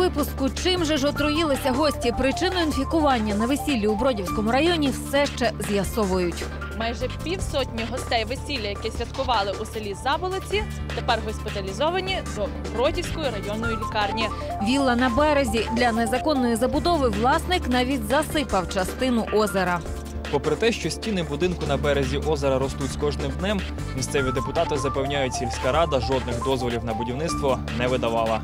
випуску. Чим же ж отруїлися гості? Причину інфікування на весіллі у Бродівському районі все ще з'ясовують. Майже півсотні гостей весілля, які святкували у селі Заболоці, тепер госпіталізовані до Бродівської районної лікарні. Вілла на березі для незаконної забудови власник навіть засипав частину озера. Попри те, що стіни будинку на березі озера ростуть з кожним днем, місцеві депутати запевняють, сільська рада жодних дозволів на будівництво не видавала.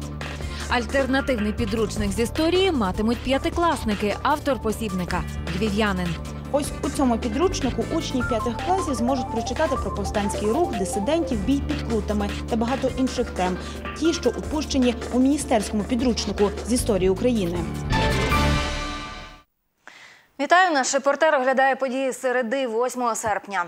Альтернативний підручник з історії матимуть п'ятикласники. Автор посібника львів'янин. Ось у цьому підручнику учні п'ятих класів зможуть прочитати про повстанський рух, дисидентів, бій під крутами та багато інших тем. Ті, що упущені у міністерському підручнику з історії України. Вітаю, наш репортер оглядає події середи 8 серпня.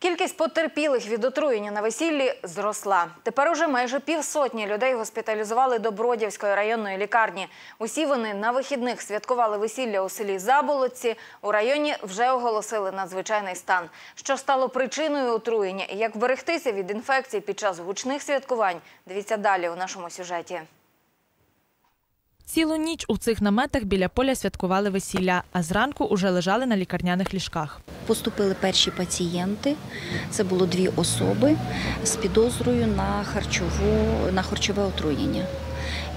Кількість потерпілих від отруєння на весіллі зросла. Тепер уже майже півсотні людей госпіталізували до Бродівської районної лікарні. Усі вони на вихідних святкували весілля у селі Заболотці. У районі вже оголосили надзвичайний стан. Що стало причиною отруєння і як вберегтися від інфекцій під час гучних святкувань? Дивіться далі у нашому сюжеті. Цілу ніч у цих наметах біля поля святкували весілля, а зранку уже лежали на лікарняних ліжках. Поступили перші пацієнти. Це було дві особи з підозрою на харчову на харчове отруєння.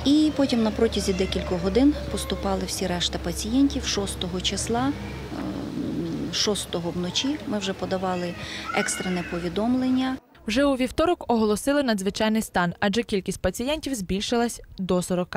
І потім на протязі декількох годин поступали всі решта пацієнтів 6 числа. е, 6 вночі ми вже подавали екстрене повідомлення. Вже у вівторок оголосили надзвичайний стан, адже кількість пацієнтів збільшилась до 40.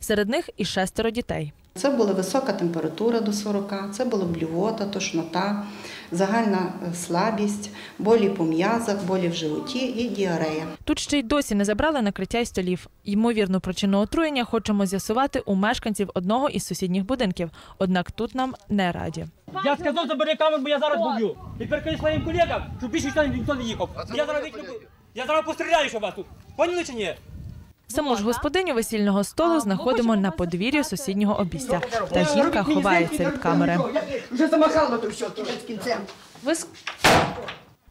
Серед них і шестеро дітей. Це була висока температура до 40, це була блювота, тошнота, загальна е, слабість, болі по м'язах, болі в животі і діарея. Тут ще й досі не забрали накриття й столів. Ймовірну причину отруєння хочемо з'ясувати у мешканців одного із сусідніх будинків. Однак тут нам не раді. Я сказав, забери камеру, бо я зараз поб'ю. І перекажи своїм колегам, щоб більше ніхто не їхав. Я зараз. Я зараз постріляю, що вас тут. Поняли чи ні? Саму ж господиню весільного столу знаходимо на подвір'ї сусіднього обійстя. Та жінка ховається від камери. Вже замахало то все кінець кінцем.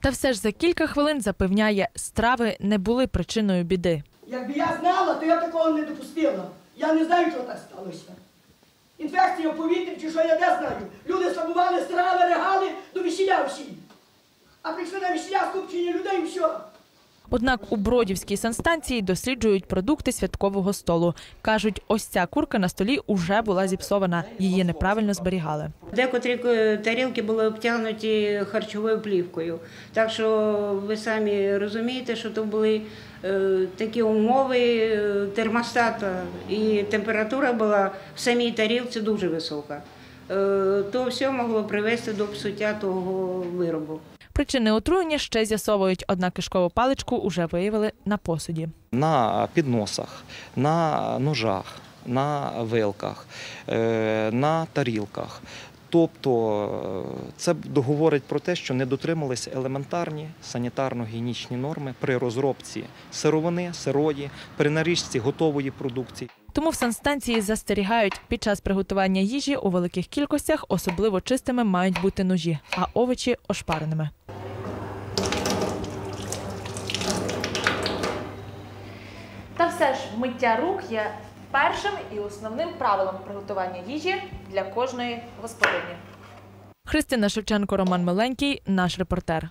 Та все ж за кілька хвилин запевняє, страви не були причиною біди. Якби я знала, то я такого не допустила. Я не знаю, що так сталося. Інфекція в повітрі чи що я не знаю. Люди слабували, страви, регали до весілля всі. А прийшли на весілля скупчені людей і все. Однак у Бродівській санстанції досліджують продукти святкового столу. Кажуть, ось ця курка на столі уже була зіпсована, її неправильно зберігали. Декотрі е, тарілки були обтягнуті харчовою плівкою. Так що ви самі розумієте, що то були е, такі умови е, термостата, і температура була в самій тарілці дуже висока. То все могло привести до псуття того виробу. Причини отруєння ще з'ясовують, однак кишкову паличку уже виявили на посуді. на підносах, на ножах, на вилках, е, на тарілках. Тобто е, це говорить про те, що не дотрималися елементарні санітарно-гігієнічні норми при розробці сировини, сирої, при наріжці готової продукції. Тому в санстанції застерігають, під час приготування їжі у великих кількостях особливо чистими мають бути ножі, а овочі ошпареними. Та все ж миття рук є першим і основним правилом приготування їжі для кожної господині. Христина Шевченко, Роман Миленький, наш репортер.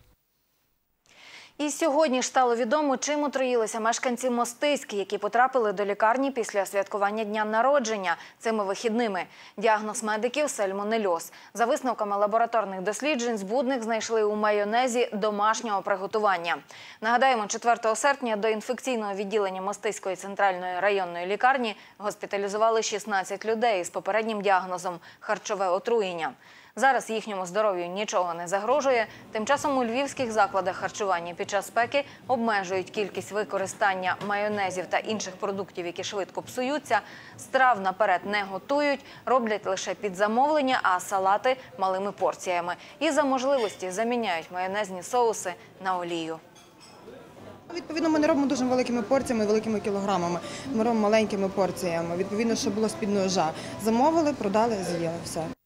І сьогодні ж стало відомо, чим отруїлися мешканці Мостиськи, які потрапили до лікарні після святкування дня народження цими вихідними. Діагноз медиків сальмонельоз. За висновками лабораторних досліджень, збудник знайшли у майонезі домашнього приготування. Нагадаємо, 4 серпня до інфекційного відділення Мостиської центральної районної лікарні госпіталізували 16 людей з попереднім діагнозом харчове отруєння. Зараз їхньому здоров'ю нічого не загрожує. Тим часом у львівських закладах харчування під час спеки обмежують кількість використання майонезів та інших продуктів, які швидко псуються. Страв наперед не готують, роблять лише під замовлення, а салати малими порціями. І за можливості заміняють майонезні соуси на олію. Відповідно, ми не робимо дуже великими порціями, великими кілограмами. Ми робимо маленькими порціями. Відповідно, що було з під ножа. Замовили, продали, з'їли все.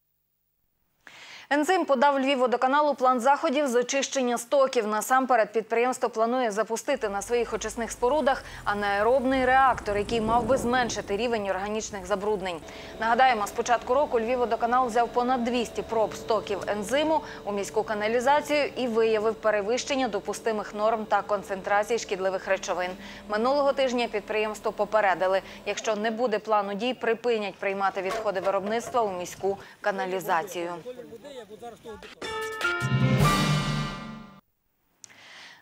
Ензим подав Львівводоканалу план заходів з очищення стоків. Насамперед підприємство планує запустити на своїх очисних спорудах анаеробний реактор, який мав би зменшити рівень органічних забруднень. Нагадаємо, з початку року Львівводоканал взяв понад 200 проб стоків ензиму у міську каналізацію і виявив перевищення допустимих норм та концентрацій шкідливих речовин. Минулого тижня підприємство попередили, якщо не буде плану дій, припинять приймати відходи виробництва у міську каналізацію як от зараз того бетону.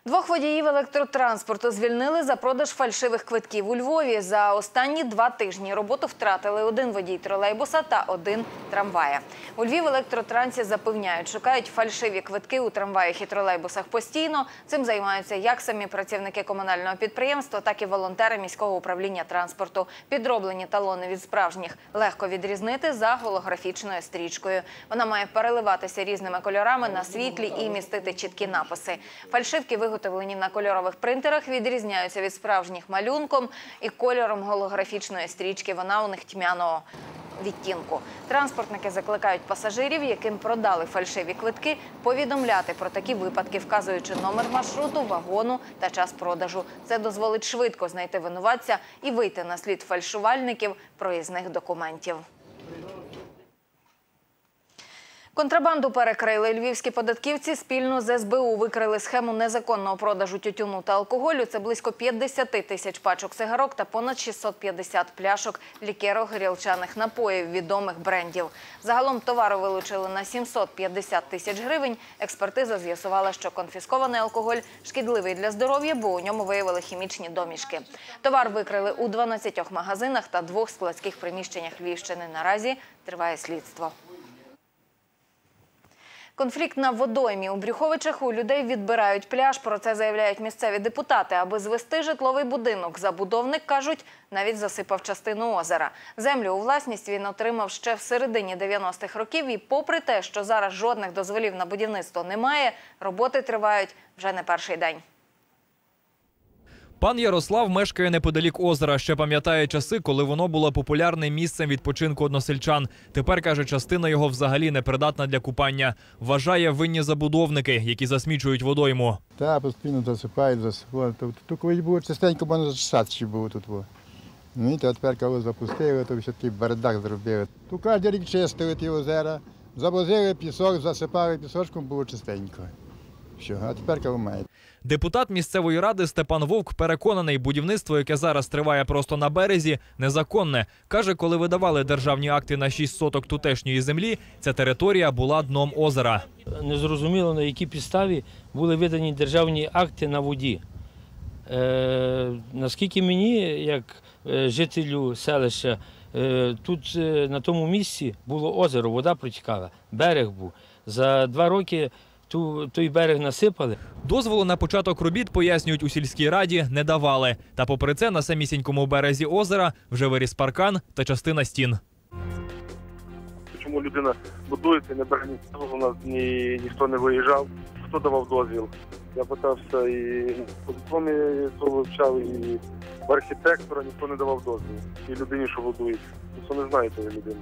Двох водіїв електротранспорту звільнили за продаж фальшивих квитків у Львові. За останні два тижні роботу втратили один водій тролейбуса та один трамвая. У Львів електротрансі запевняють, шукають фальшиві квитки у трамваях і тролейбусах постійно. Цим займаються як самі працівники комунального підприємства, так і волонтери міського управління транспорту. Підроблені талони від справжніх легко відрізнити за голографічною стрічкою. Вона має переливатися різними кольорами на світлі і містити чіткі написи. Фальшивки виготовлені на кольорових принтерах, відрізняються від справжніх малюнком і кольором голографічної стрічки. Вона у них тьмяного відтінку. Транспортники закликають пасажирів, яким продали фальшиві квитки, повідомляти про такі випадки, вказуючи номер маршруту, вагону та час продажу. Це дозволить швидко знайти винуватця і вийти на слід фальшувальників проїзних документів. Контрабанду перекрили. Львівські податківці спільно з СБУ викрили схему незаконного продажу тютюну та алкоголю. Це близько 50 тисяч пачок цигарок та понад 650 пляшок лікеро-горілчаних напоїв відомих брендів. Загалом товару вилучили на 750 тисяч гривень. Експертиза з'ясувала, що конфіскований алкоголь шкідливий для здоров'я, бо у ньому виявили хімічні домішки. Товар викрили у 12 магазинах та двох складських приміщеннях Львівщини. Наразі триває слідство. Конфлікт на водоймі у Брюховичах у людей відбирають пляж. Про це заявляють місцеві депутати. Аби звести житловий будинок, забудовник кажуть, навіть засипав частину озера. Землю у власність він отримав ще в середині 90-х років. І попри те, що зараз жодних дозволів на будівництво немає, роботи тривають вже не перший день. Пан Ярослав мешкає неподалік озера. Ще пам'ятає часи, коли воно було популярним місцем відпочинку односельчан. Тепер каже, частина його взагалі не придатна для купання. Вважає винні забудовники, які засмічують водойму. Та постійно засипають, засипають. Тут, колись було частенько можна зачесати, ще було тут. Ну і тепер коли запустили, то все такий бардак зробили. Тут кожен рік чистили ті озера, завозили пісок, засипали пісочком, було чистенько. Все, а тепер коли мають. Депутат місцевої ради Степан Вовк переконаний, будівництво, яке зараз триває просто на березі, незаконне. Каже, коли видавали державні акти на 6 соток тутешньої землі, ця територія була дном озера. Незрозуміло, на якій підставі були видані державні акти на воді. Е, наскільки мені, як е, жителю селища, е, тут на тому місці було озеро, вода протікала, берег був. За два роки ту, той берег насипали. Дозволу на початок робіт, пояснюють у сільській раді, не давали. Та попри це на самісінькому березі озера вже виріс паркан та частина стін. Чому людина будується, не бере ні дозволу, у нас ні, ніхто не виїжджав. Хто давав дозвіл? Я питався і по дипломі то вивчав, і в архітектора ніхто не давав дозвіл. І людині, що будується. Просто не знаю тої людини.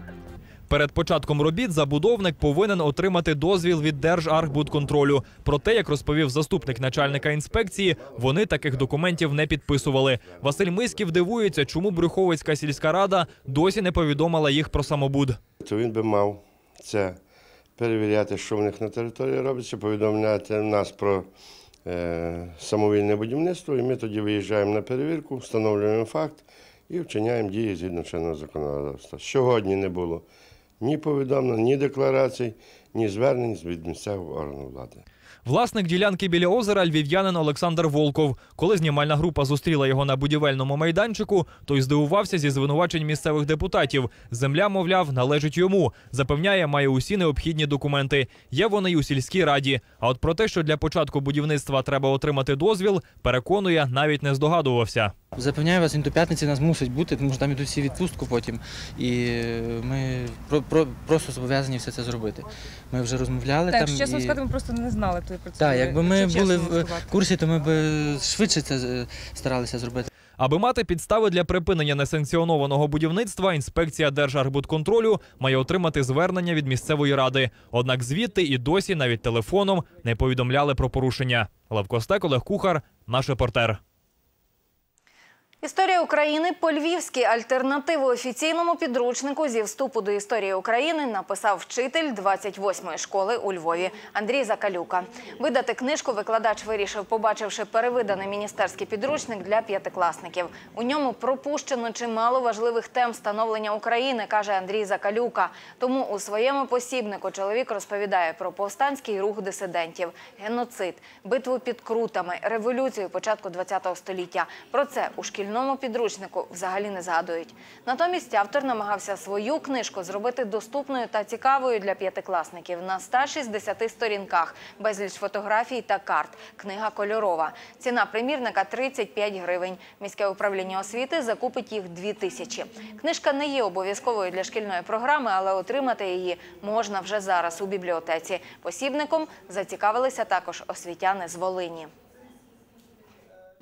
Перед початком робіт забудовник повинен отримати дозвіл від Держархбудконтролю. Проте, як розповів заступник начальника інспекції, вони таких документів не підписували. Василь Миськів дивується, чому Брюховицька сільська рада досі не повідомила їх про самобуд. то він би мав це перевіряти, що в них на території робиться, повідомляти нас про е, самовільне будівництво, і ми тоді виїжджаємо на перевірку, встановлюємо факт і вчиняємо дії згідно чинного законодавства. Сьогодні не було ні повідомлень, ні декларацій, ні звернень від місцевого органу влади. Власник ділянки біля озера львів'янин Олександр Волков. Коли знімальна група зустріла його на будівельному майданчику, той здивувався зі звинувачень місцевих депутатів. Земля, мовляв, належить йому. Запевняє, має усі необхідні документи. Є вони й у сільській раді. А от про те, що для початку будівництва треба отримати дозвіл, переконує, навіть не здогадувався. Запевняю вас, він до п'ятниці нас мусить бути, тому що там ідуть всі відпустку потім. І ми про, про, просто зобов'язані все це зробити. Ми вже розмовляли Так, там. чесно і... сказати, ми просто не знали тої процедури. Так, якби ми були в курсі, то ми б швидше це е, старалися зробити. Аби мати підстави для припинення несанкціонованого будівництва, інспекція Держархбудконтролю має отримати звернення від місцевої ради. Однак звідти і досі навіть телефоном не повідомляли про порушення. Левко Стек, Олег Кухар, наш репортер. Історія України по-львівськи. Альтернативу офіційному підручнику зі вступу до історії України написав вчитель 28-ї школи у Львові Андрій Закалюка. Видати книжку викладач вирішив, побачивши перевиданий міністерський підручник для п'ятикласників. У ньому пропущено чимало важливих тем становлення України, каже Андрій Закалюка. Тому у своєму посібнику чоловік розповідає про повстанський рух дисидентів, геноцид, битву під крутами, революцію початку ХХ століття. Про це у шкільному підручнику взагалі не згадують. Натомість автор намагався свою книжку зробити доступною та цікавою для п'ятикласників на 160 сторінках, безліч фотографій та карт. Книга кольорова. Ціна примірника 35 гривень. Міське управління освіти закупить їх 2 тисячі. Книжка не є обов'язковою для шкільної програми, але отримати її можна вже зараз у бібліотеці. Посібником зацікавилися також освітяни з Волині.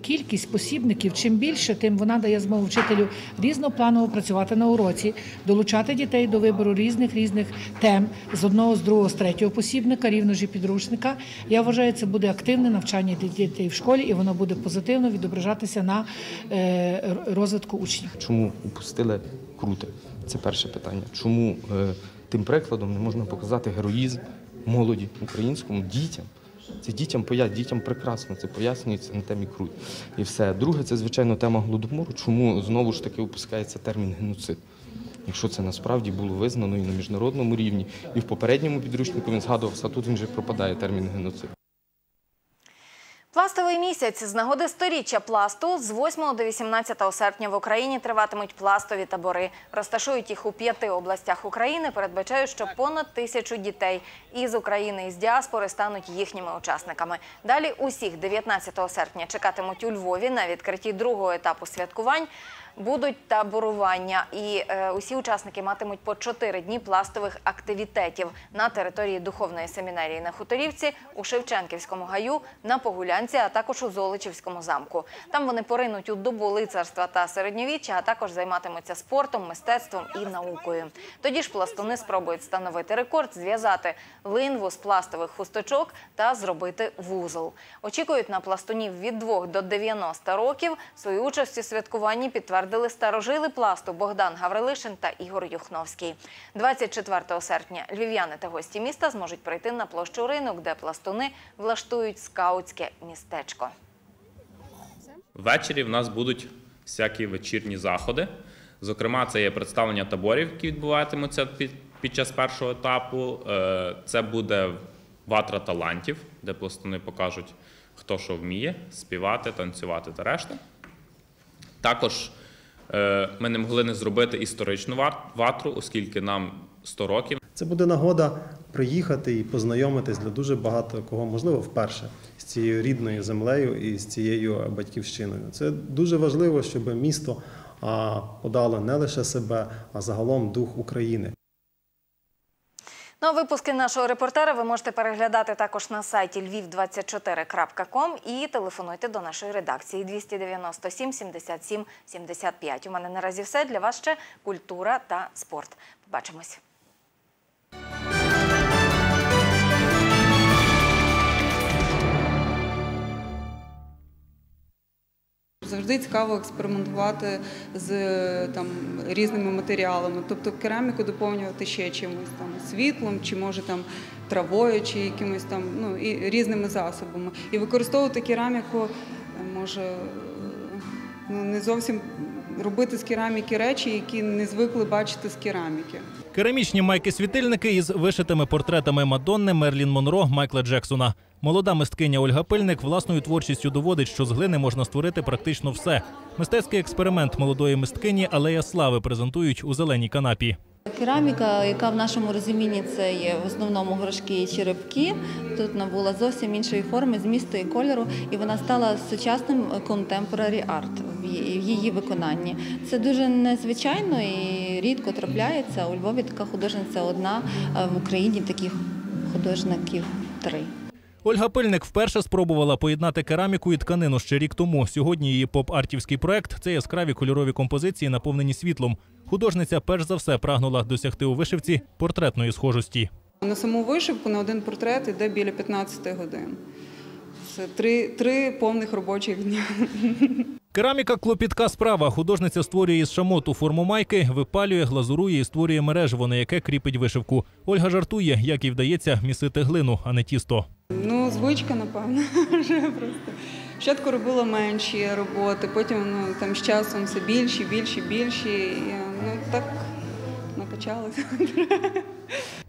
Кількість посібників чим більше, тим вона дає змогу вчителю різнопланово працювати на уроці, долучати дітей до вибору різних різних тем з одного, з другого, з третього посібника, рівно ж і підручника. Я вважаю, це буде активне навчання дітей в школі, і воно буде позитивно відображатися на е, розвитку учнів. Чому упустили круте? Це перше питання. Чому е, тим прикладом не можна показати героїзм молоді українському дітям? Це дітям пояснює, дітям прекрасно це пояснюється на темі круть. І все. Друге, це звичайно тема голодомору. Чому знову ж таки опускається термін геноцид? Якщо це насправді було визнано і на міжнародному рівні, і в попередньому підручнику він згадувався, а тут він вже пропадає термін геноцид. Пластовий місяць з нагоди сторіччя пласту з 8 до 18 серпня в Україні триватимуть пластові табори. Розташують їх у п'яти областях України. Передбачають, що понад тисячу дітей із України і з діаспори стануть їхніми учасниками. Далі усіх 19 серпня чекатимуть у Львові на відкритті другого етапу святкувань. Будуть таборування, і е, усі учасники матимуть по 4 дні пластових активітетів на території духовної семінарії на Хуторівці, у Шевченківському гаю, на Погулянці, а також у Золочівському замку. Там вони поринуть у добу лицарства та середньовіччя, а також займатимуться спортом, мистецтвом і наукою. Тоді ж пластуни спробують встановити рекорд, зв'язати линву з пластових хусточок та зробити вузол. Очікують на пластунів від 2 до 90 років. Свою участь у святкуванні підтвердили старожили пласту Богдан Гаврилишин та Ігор Юхновський. 24 серпня львів'яни та гості міста зможуть прийти на площу ринок, де пластуни влаштують скаутське містечко. Ввечері в нас будуть всякі вечірні заходи. Зокрема, це є представлення таборів, які відбуватимуться під, час першого етапу. Е, Це буде ватра талантів, де пластуни покажуть, хто що вміє співати, танцювати та решта. Також ми не могли не зробити історичну ватру, оскільки нам 100 років. Це буде нагода приїхати і познайомитись для дуже багато кого, можливо, вперше з цією рідною землею і з цією батьківщиною. Це дуже важливо, щоб місто подало не лише себе, а загалом дух України. Ну, випуски нашого репортера ви можете переглядати також на сайті lviv24.com і телефонуйте до нашої редакції 297 77 75. У мене наразі все. Для вас ще культура та спорт. Побачимось. Завжди цікаво експериментувати з там різними матеріалами, тобто кераміку доповнювати ще чимось там світлом, чи може там травою, чи якимось там ну і різними засобами. І використовувати кераміку е, може не зовсім робити з кераміки речі, які не звикли бачити з кераміки. Керамічні майки-світильники із вишитими портретами Мадонни, Мерлін Монро, Майкла Джексона. Молода мисткиня Ольга Пильник власною творчістю доводить, що з глини можна створити практично все. Мистецький експеримент молодої мисткині Алея Слави презентують у зеленій канапі. Кераміка, яка в нашому розумінні це є в основному горшки і черепки, тут набула зовсім іншої форми, змісту і кольору, і вона стала сучасним contemporary art в її- виконанні. Це дуже незвичайно і рідко трапляється. У Львові така художниця одна, в Україні таких художників три. Ольга Пильник вперше спробувала поєднати кераміку і тканину ще рік тому. Сьогодні її поп-артівський проект це яскраві кольорові композиції, наповнені світлом. Художниця перш за все прагнула досягти у вишивці портретної схожості. На саму вишивку на один портрет йде біля 15 годин. Це три, три повних робочих дня. Кераміка клопітка справа. Художниця створює із шамоту форму майки, випалює, глазурує і створює мережево, на яке кріпить вишивку. Ольга жартує, як їй вдається місити глину, а не тісто. Ну, звичка, напевно, вже просто. Спочатку робила менші роботи, потім ну, там з часом все більші, більші, більші. І, ну, так накачалася.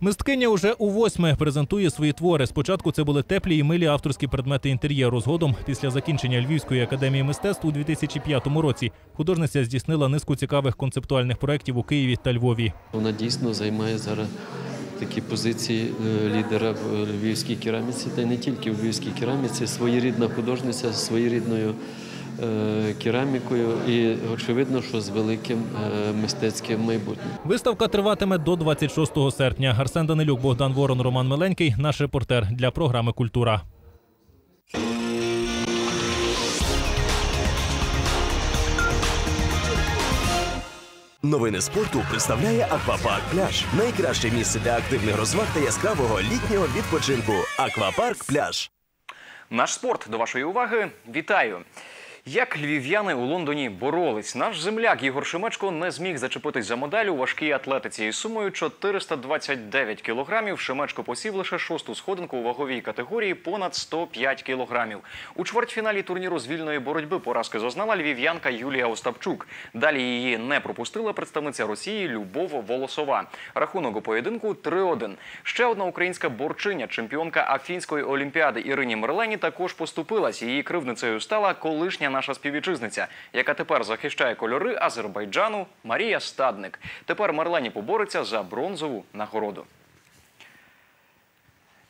Мисткиня уже у восьме презентує свої твори. Спочатку це були теплі і милі авторські предмети інтер'єру. Згодом, після закінчення Львівської академії мистецтв у 2005 році, художниця здійснила низку цікавих концептуальних проєктів у Києві та Львові. Вона дійсно займає зараз такі позиції е, лідера в львівській кераміці, та й не тільки в львівській кераміці, своєрідна художниця з своєрідною е, керамікою і очевидно, що з великим е, мистецьким майбутнім. Виставка триватиме до 26 серпня. Арсен Данилюк, Богдан Ворон, Роман Миленький. Наш репортер для програми Культура. Новини спорту представляє Аквапарк Пляж. Найкраще місце для активних розваг та яскравого літнього відпочинку. Аквапарк Пляж. Наш спорт до вашої уваги. Вітаю! Як львів'яни у Лондоні боролись, наш земляк Ігор Шимечко не зміг зачепитись за медаль у важкій атлетиці. Із сумою 429 кілограмів Шимечко посів лише шосту сходинку у ваговій категорії понад 105 кілограмів. У чвертьфіналі турніру з вільної боротьби поразки зазнала львів'янка Юлія Остапчук. Далі її не пропустила представниця Росії Любов Волосова. Рахунок у поєдинку 3-1. Ще одна українська борчиня, чемпіонка Афінської олімпіади Ірині Мерлені, також поступилась. Її кривницею стала колишня наша співвітчизниця, яка тепер захищає кольори Азербайджану Марія Стадник. Тепер Марлені побореться за бронзову нагороду.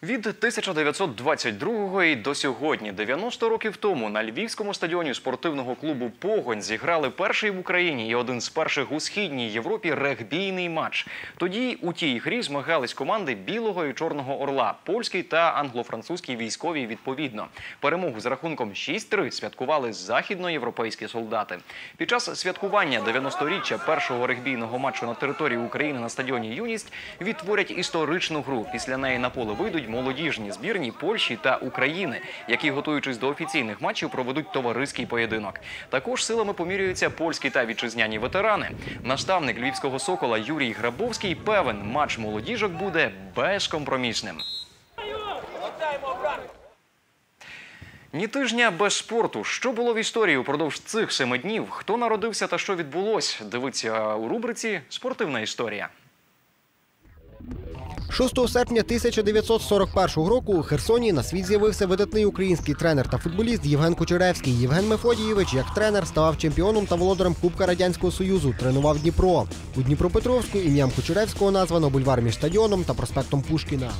Від 1922 і до сьогодні, 90 років тому, на львівському стадіоні спортивного клубу Погонь зіграли перший в Україні і один з перших у східній Європі регбійний матч. Тоді у тій грі змагались команди Білого і Чорного Орла, польський та англо-французький військові відповідно. Перемогу з рахунком 6-3 святкували західноєвропейські солдати. Під час святкування 90-річчя першого регбійного матчу на території України на стадіоні Юність відтворять історичну гру. Після неї на поле вийдуть молодіжні збірні Польщі та України, які, готуючись до офіційних матчів, проведуть товариський поєдинок. Також силами помірюються польські та вітчизняні ветерани. Наставник львівського сокола Юрій Грабовський певен, матч молодіжок буде безкомпромісним. Ні тижня без спорту. Що було в історії упродовж цих семи днів? Хто народився та що відбулось? Дивіться у рубриці Спортивна історія. 6 серпня 1941 року у Херсоні на світ з'явився видатний український тренер та футболіст Євген Кучеревський. Євген Мефодійович, як тренер, ставав чемпіоном та володарем Кубка Радянського Союзу. Тренував Дніпро. У Дніпропетровську ім'ям Кучеревського названо бульвар між стадіоном та проспектом Пушкіна.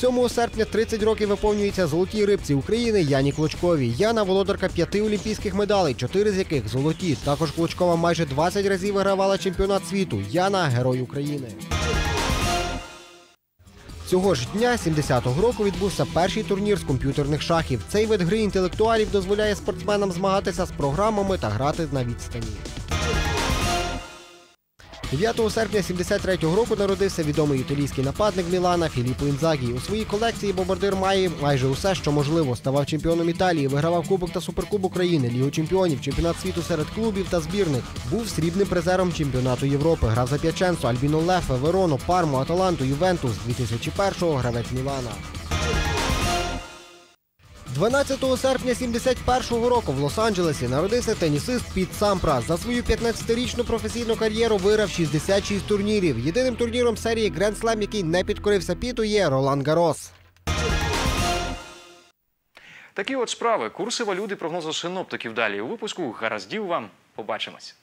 7 серпня 30 років виповнюється золотій рибці України Яні Клочковій. Яна володарка п'яти олімпійських медалей, чотири з яких золоті. Також Клочкова майже 20 разів вигравала чемпіонат світу. Яна герой України. Цього ж дня, 70-го року, відбувся перший турнір з комп'ютерних шахів. Цей вид гри інтелектуалів дозволяє спортсменам змагатися з програмами та грати на відстані. 9 серпня 73-го року народився відомий італійський нападник Мілана Філіппо Інзагі. У своїй колекції бомбардир має майже усе, що можливо. Ставав чемпіоном Італії, вигравав Кубок та Суперкубок України, Лігу чемпіонів, чемпіонат світу серед клубів та збірних. Був срібним призером чемпіонату Європи. Грав за П'яченцо, Альбіно Лефе, Верону, Парму, Аталанту, Ювентус. 2001-го гравець Мілана. 12 серпня 71-го року в Лос-Анджелесі народився тенісист Піт Сампрас. За свою 15-річну професійну кар'єру виграв 66 турнірів. Єдиним турніром серії Grand Slam, який не підкорився Піту, є Ролан Гарос. Такі от справи. Курси валют і прогнози синоптиків далі у випуску. Гараздів вам. Побачимось.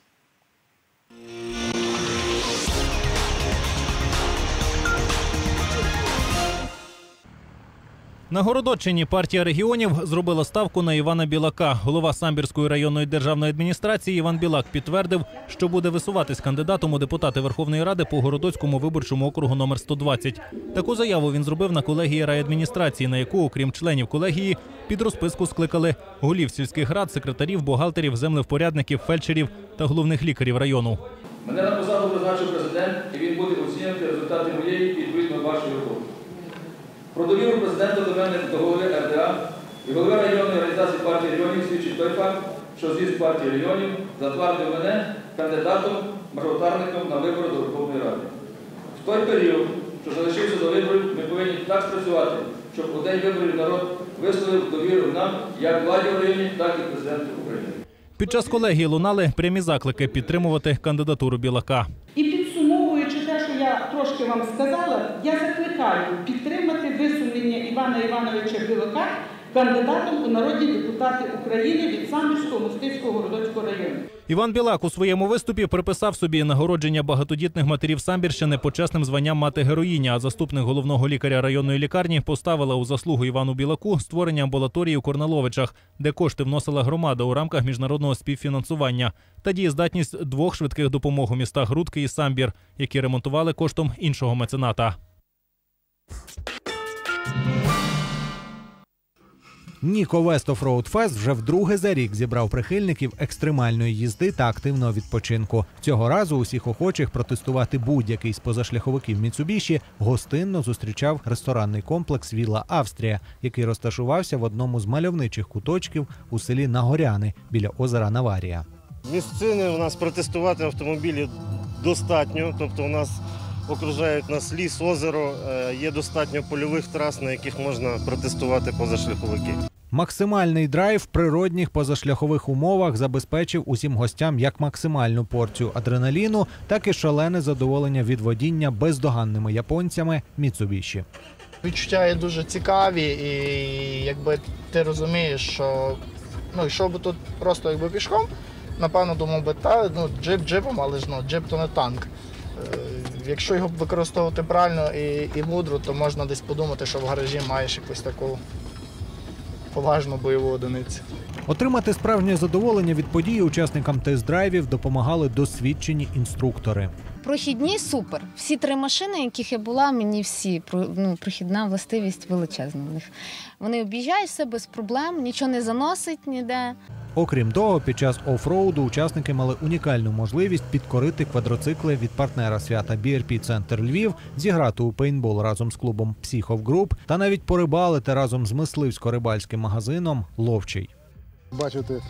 На Городоччині партія регіонів зробила ставку на Івана Білака. Голова Самбірської районної державної адміністрації Іван Білак підтвердив, що буде висуватись кандидатом у депутати Верховної Ради по Городоцькому виборчому округу номер 120. Таку заяву він зробив на колегії райадміністрації, на яку, окрім членів колегії, під розписку скликали голів сільських рад, секретарів, бухгалтерів, землевпорядників, фельдшерів та головних лікарів району. Мене на посаду призначив президент, і він буде оцінювати результати моєї і відповідно вашої. Про довіру президента до мене до голови РДА і голови районної організації партії регіонів свідчить той факт, що з'їзд партії регіонів затвердив мене кандидатом, мажоритарником на вибори до Верховної Ради. В той період, що залишився до виборів, ми повинні так спрацювати, щоб у день виборів народ висловив довіру нам, як владі в районі, так і президенту України. Під час колегії лунали прямі заклики підтримувати кандидатуру Білака. І підсумовуючи те, що вам сказала, я закликаю підтримати висунення Івана Івановича Білока кандидатом у народні депутати України від Самбірського Мостицького Городоцького району. Іван Білак у своєму виступі приписав собі нагородження багатодітних матерів Самбірщини почесним званням мати героїня. А заступник головного лікаря районної лікарні поставила у заслугу Івану Білаку створення амбулаторії у Корнеловичах, де кошти вносила громада у рамках міжнародного співфінансування та дієздатність двох швидких допомог у містах Грудки і Самбір, які ремонтували коштом іншого мецената. Ніко West Off-Road вже вдруге за рік зібрав прихильників екстремальної їзди та активного відпочинку. Цього разу усіх охочих протестувати будь-який з позашляховиків Міцубіші гостинно зустрічав ресторанний комплекс Віла Австрія, який розташувався в одному з мальовничих куточків у селі Нагоряни біля озера Наварія. Місцини у нас протестувати автомобілі достатньо, тобто у нас окружають нас ліс, озеро, е, є достатньо польових трас, на яких можна протестувати позашляховики. Максимальний драйв в природних позашляхових умовах забезпечив усім гостям як максимальну порцію адреналіну, так і шалене задоволення від водіння бездоганними японцями Міцубіші. Відчуття є дуже цікаві, і якби ти розумієш, що ну, йшов би тут просто якби пішком, напевно, думав би, та ну, джип джипом, але ж ну, джип то не танк. Е, Якщо його використовувати правильно і, і мудро, то можна десь подумати, що в гаражі маєш якусь таку поважну бойову одиницю. Отримати справжнє задоволення від події учасникам тест-драйвів допомагали досвідчені інструктори. Прохідні супер. Всі три машини, яких я була, мені всі про- ну, прохідна властивість величезна в них. Вони об'їжджають все без проблем, нічого не заносить ніде. Окрім того, під час офроуду учасники мали унікальну можливість підкорити квадроцикли від партнера свята BRP Центр Львів, зіграти у пейнтбол разом з клубом Псіхов Груп та навіть порибалити разом з мисливсько-рибальським магазином Ловчий. Бачите,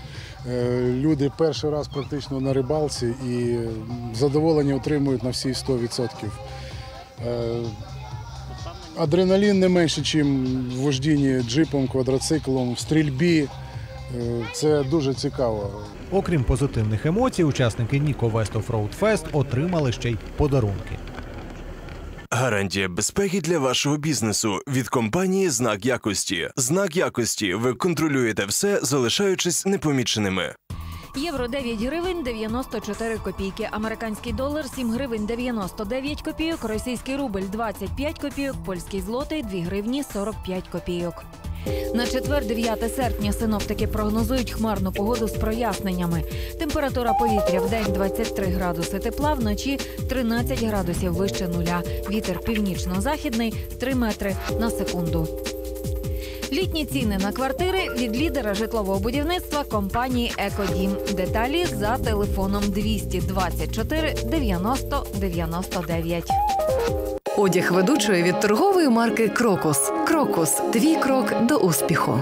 е, люди перший раз практично на рибалці і задоволення отримують на всі 100%. Е, Адреналін не менше, ніж в вождінні джипом, квадроциклом, в стрільбі. Це дуже цікаво. Окрім позитивних емоцій, учасники Ніко West Off-Road Fest отримали ще й подарунки. Гарантія безпеки для вашого бізнесу від компанії Знак якості. Знак якості. Ви контролюєте все, залишаючись непоміченими. Євро 9 гривень 94 копійки. Американський долар 7 гривень 99 копійок. Російський рубль 25 копійок. Польський злотий 2 гривні 45 копійок. На четвер, 9 серпня, синоптики прогнозують хмарну погоду з проясненнями. Температура повітря в день 23 градуси тепла, вночі 13 градусів вище нуля. Вітер північно-західний 3 метри на секунду. Літні ціни на квартири від лідера житлового будівництва компанії Екодім. Деталі за телефоном 224 90 99. Одяг ведучої від торгової марки Крокус. Крокус. Твій крок до успіху.